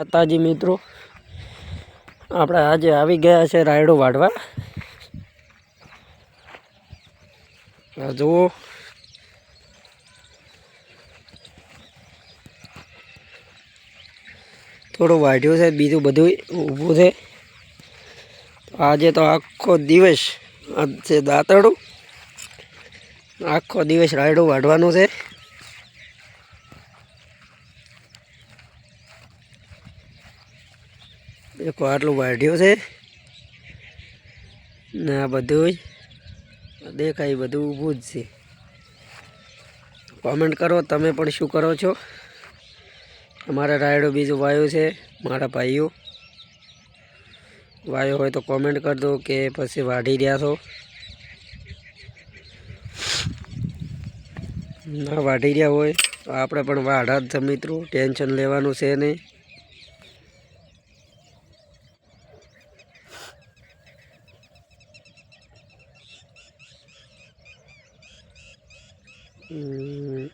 માતાજી મિત્રો. આપણે આજે આવી ગયા છે રાયડો વાઢવા. જુઓ. થોડું વાઢ્યું છે, બીજું બધું ઊભું છે. આજે તો આખો દિવસ છે દાંતડું આખો દિવસ રાયડું વાઢવાનું છે. એક આટલું વાઢ્યું છે. ને આ બધું દેખાય બધું ઊભું જ છે. કોમેન્ટ કરો, તમે પણ શું કરો છો? અમારે રાયડો બીજું વાયો છે, મારા ભાઈઓ. વાયો હોય તો કોમેન્ટ કરી દો કે પછી વાઢી રહ્યા છો. ના વાઢી રહ્યા હોય, તો આપણે પણ વાઢા જ મિત્રો, ટેન્શન લેવાનું છે નહીં. 嗯